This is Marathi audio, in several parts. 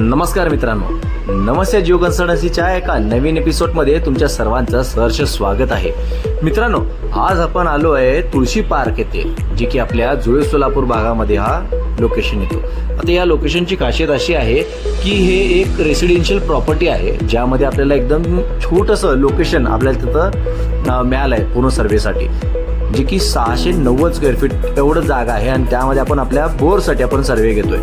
नमस्कार मित्रांनो. नमस्ते जीव कन्सल्टन्सीच्या एका नवीन एपिसोडमध्ये तुमच्या सर्वांचं सहर्ष स्वागत आहे. मित्रांनो आज आपण आलो आहे तुळशी पार्क येथे जे की आपल्या जुळे सोलापूर भागामध्ये हा लोकेशन येतो. आता या लोकेशनची खासियत अशी आहे की हे एक रेसिडेन्शियल प्रॉपर्टी आहे ज्यामध्ये आपल्याला एकदम छोटंसं लोकेशन आपल्याला तिथं मिळालं आहे पूर्ण सर्वेसाठी जे की सहाशे नव्वद स्क्वेअर फीट एवढं जागा आहे आणि त्यामध्ये आपण आपल्या बोरसाठी आपण सर्वे घेतोय.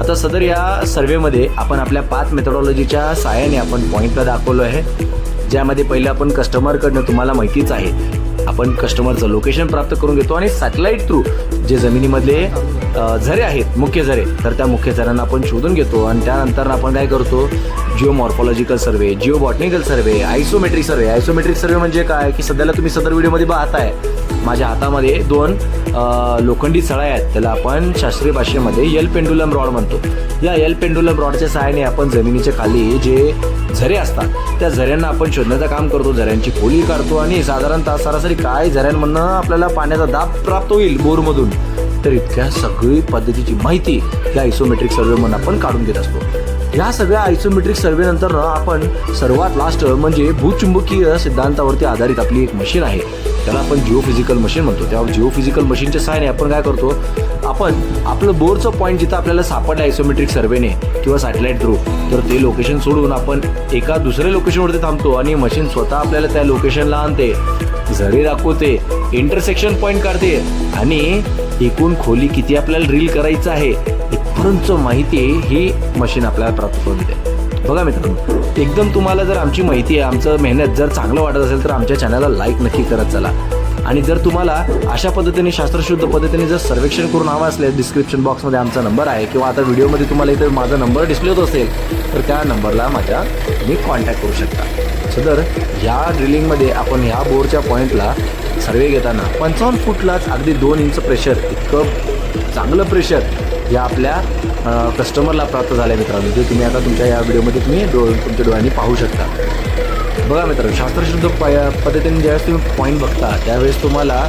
आता सदर या सर्वेमध्ये आपण आपल्या पाच मेथडॉलॉजीच्या सहाय्याने आपण पॉईंटला दाखवलो आहे. ज्यामध्ये पहिले आपण कस्टमरकडनं तुम्हाला माहितीच आहे. आपण कस्टमरचं लोकेशन प्राप्त करून घेतो आणि सॅटेलाईट थ्रू जे जमिनीमधले झरे आहेत मुख्य झरे. तर त्या मुख्य झऱ्यांना आपण शोधून घेतो आणि त्यानंतर आपण काय करतो? Geomorphological survey geobotanical survey isometric survey isometric survey म्हणजे काय? की सध्याला तुम्ही सदर व्हिडिओमध्ये पाहताय. माझ्या हातामध्ये दोन लोखंडी सळा आहेत. त्याला आपण शास्त्रीय भाषेमध्ये यल पेंडुलम रॉड म्हणतो. या यल पेंडुलम रॉडच्या सहाय्याने आपण जमिनीच्या खाली जे झरे असतात त्या झऱ्यांना आपण शोधण्याचं काम करतो. झऱ्यांची खोली काढतो आणि साधारणतः सरासरी काय? झऱ्यांमधनं आपल्याला पाण्याचा दाब प्राप्त होईल बोरमधून. तर इतक्या सगळी पद्धतीची माहिती या आयसोमेट्रिक सर्वेमधून आपण काढून घेत असतो. या सगळ्या आयसोमेट्रिक सर्वेनंतर आपण सर्वात लास्ट म्हणजे भूचुंबकीय सिद्धांतावरती आधारित आपली एक मशीन आहे. त्याला आपण जिओफिजिकल मशीन म्हणतो. त्या जिओफिजिकल मशीनच्या सहाय्याने आपण काय करतो? आपण आपलं बोरचं पॉईंट जिथं आपल्याला सापडलं आयसोमेट्रिक सर्वेने किंवा सॅटेलाईट थ्रू तर ते लोकेशन सोडून आपण एका दुसऱ्या लोकेशनवरती थांबतो आणि मशीन स्वतः आपल्याला त्या लोकेशनला आणते झरे दाखवते इंटरसेक्शन पॉईंट काढते. आणि एकूण खोली किती आपल्याला ड्रिल करायचं आहे इथपर्यंत माहिती ही मशीन आपल्याला प्राप्त करून देते. बघा मित्रांनो एकदम तुम्हाला जर आमची माहिती आहे आमचं मेहनत जर चांगलं वाटत असेल तर आमच्या चॅनलला लाईक नक्की करत चला. आणि जर तुम्हाला अशा पद्धतीने शास्त्रशुद्ध पद्धतीने जर सर्वेक्षण करून हवं असेल डिस्क्रिप्शन बॉक्समध्ये आमचा नंबर आहे. किंवा आता व्हिडिओमध्ये तुम्हाला इथे माझा नंबर डिस्प्ले होत असेल तर त्या नंबरला माझ्या तुम्ही कॉन्टॅक्ट करू शकता. सदर या ड्रिलिंगमध्ये आपण ह्या बोरच्या पॉईंटला सर्वे घेताना पंचावन्न फूटलाच अगदी दोन इंच प्रेशर इतकं चांगलं प्रेशर या आपल्या कस्टमरला प्राप्त झालं आहे मित्रांनो. जे तुम्ही आता तुमच्या या व्हिडिओमध्ये तुम्ही डो तुमच्या डोळ्यांनी पाहू शकता. बघा मित्रांनो शास्त्रशुद्ध प- पद्धतीने ज्यावेळेस तुम्ही पॉईंट बघता त्यावेळेस तुम्हाला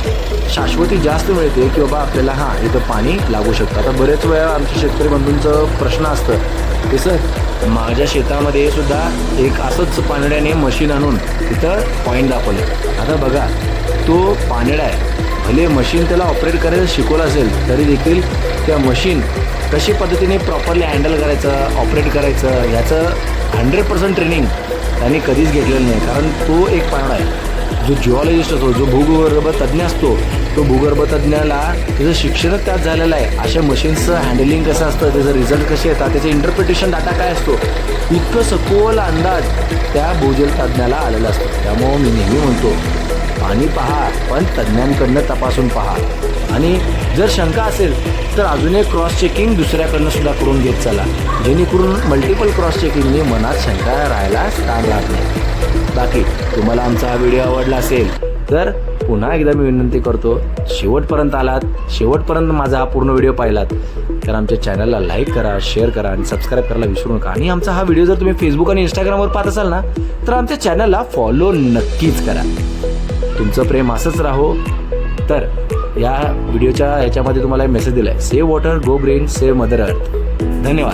शाश्वती जास्त मिळते की बाबा आपल्याला हां इथं पाणी लागू शकतं. आता बरेच वेळा आमच्या शेतकरी बंधूंचं प्रश्न असतं की सर माझ्या शेतामध्ये सुद्धा एक असंच पानड्याने मशीन आणून तिथं पॉईंट दाखवले आता बघा तो पानडा आहे. भले मशीन त्याला ऑपरेट करायला शिकवलं असेल तरी देखील त्या मशीन कशी पद्धतीने प्रॉपरली हँडल करायचं ऑपरेट करायचं याचं हंड्रेड पर्सेंट ट्रेनिंग त्यांनी कधीच घेतलेलं नाही. कारण तो एक पानडा आहे. जो जिओलॉजिस्ट असतो जो भूगर्भ तज्ज्ञ असतो तो भूगर्भ तज्ज्ञाला त्याचं शिक्षणच त्यात झालेलं आहे. अशा मशीन्सचं हँडलिंग कसं असतं त्याचं रिझल्ट कसे येतात त्याचं इंटरप्रिटेशन डाटा काय असतो इतकं सखोल अंदाज त्या भूजल तज्ज्ञाला आलेला असतो. त्यामुळं मी नेहमी म्हणतो पाणी पहा पण तज्ज्ञांकडनं तपासून पहा. आणि जर शंका असेल तर अजून एक क्रॉस चेकिंग दुसऱ्याकडनं सुद्धा करून घेत चला. जेणेकरून मल्टिपल क्रॉस चेकिंगने मनात शंका राहायला स्थान राहत नाही. बाकी तुम्हाला आमचा हा व्हिडिओ आवडला असेल तर पुन्हा एकदा मी विनंती करतो शेवटपर्यंत आलात शेवटपर्यंत माझा हा पूर्ण व्हिडिओ पाहिलात तर आमच्या चॅनलला लाईक करा शेअर करा आणि सबस्क्राईब करायला विसरू नका. आणि आमचा हा व्हिडिओ जर तुम्ही फेसबुक आणि इंस्टाग्रामवर पाहत असाल ना तर आमच्या चॅनलला फॉलो नक्कीच करा. तुमचं प्रेम असंच राहो. तर या व्हिडिओच्या ह्याच्यामध्ये तुम्हाला मेसेज दिला आहे save water go green save mother earth धन्यवाद.